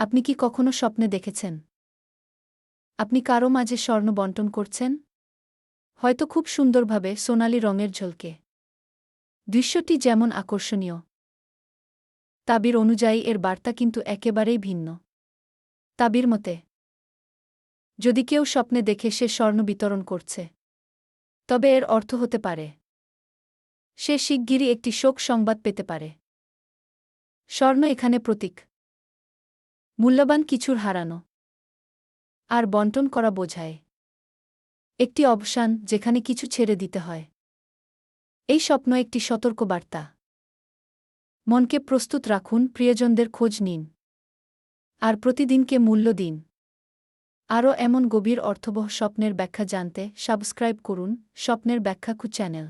আপনি কি কখনো স্বপ্নে দেখেছেন? আপনি কারও মাঝে স্বর্ণ বন্টন করছেন? হয়তো খুব সুন্দরভাবে সোনালি রঙের ঝলকে। দৃশ্যটি যেমন আকর্ষণীয়, তাবির অনুযায়ী এর বার্তা কিন্তু একেবারেই ভিন্ন। তাবির মতে, যদি কেউ স্বপ্নে দেখে সে স্বর্ণ বিতরণ করছে, তবে এর অর্থ হতে পারে, সে শিগগিরই একটি শোক সংবাদ পেতে পারে। স্বর্ণ এখানে প্রতীক। মূল্যবান কিছুর হারানো। আর বন্টন করা বোঝায়। একটি অবসান যেখানে কিছু ছেড়ে দিতে হয়। এই স্বপ্ন একটি সতর্ক বার্তা। মনকে প্রস্তুত রাখুন, প্রিয়জনদের খোঁজ নিন। আর প্রতিদিনকে মূল্য দিন। আরও এমন গভীর অর্থবহ স্বপ্নের ব্যাখ্যা জানতে সাবস্ক্রাইব করুন স্বপ্নের ব্যাখ্যাকু চ্যানেল।